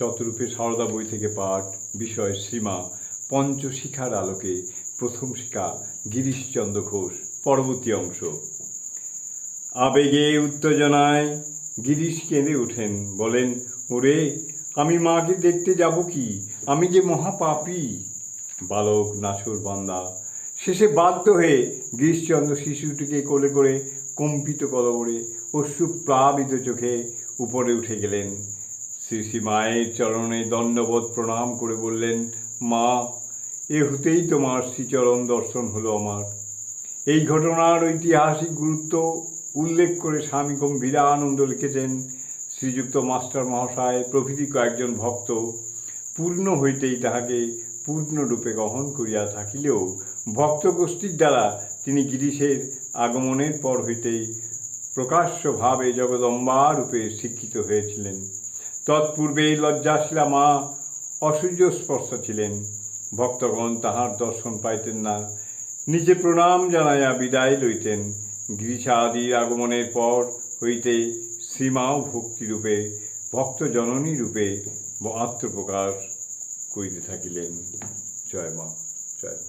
শতরূপে সারদা বই থেকে পাঠ, বিষয় সীমা, পঞ্চশিখার আলোকে প্রথম শিখা গিরিশচন্দ্র ঘোষ, পরবর্তী অংশ। আবেগে উত্তেজনায় গিরিশ কেঁদে ওঠেন, বলেন, ওরে, আমি মাকে দেখতে যাব কি? আমি যে মহাপাপী। বালক নাছর বান্দা, শেষে বাধ্য হয়ে গিরিশচন্দ্র শিশুটিকে কোলে করে কম্পিত কলবরে অশ্রুপ্লাবিত চোখে উপরে উঠে গেলেন। শ্রী শ্রী মায়ের চরণে দণ্ডবোধ প্রণাম করে বললেন, মা, এ হতেই তোমার শ্রীচরণ দর্শন হলো আমার। এই ঘটনার ঐতিহাসিক গুরুত্ব উল্লেখ করে স্বামী গম্ভীরানন্দ লিখেছেন, শ্রীযুক্ত মাস্টার মহাশয় প্রভৃতি কয়েকজন ভক্ত পূর্ণ হইতেই তাহাকে পূর্ণরূপে গ্রহণ করিয়া থাকিলেও ভক্ত গোষ্ঠীর দ্বারা তিনি গিরিশের আগমনের পর হইতেই প্রকাশ্যভাবে জগদম্বা রূপে শিক্ষিত হয়েছিলেন। তৎপূর্বে লজ্জাশীলা মা অসূর্য স্পর্শ ছিলেন। ভক্তগণ তাহার দর্শন পাইতেন না। নিজে প্রণাম জানাইয়া বিদায় লইতেন। গিরিশাদির আগমনের পর হইতে শ্রীমাও ভক্তিরূপে ভক্ত জননী রূপে আত্মপ্রকাশ করিতে থাকিলেন। জয় মা, জয়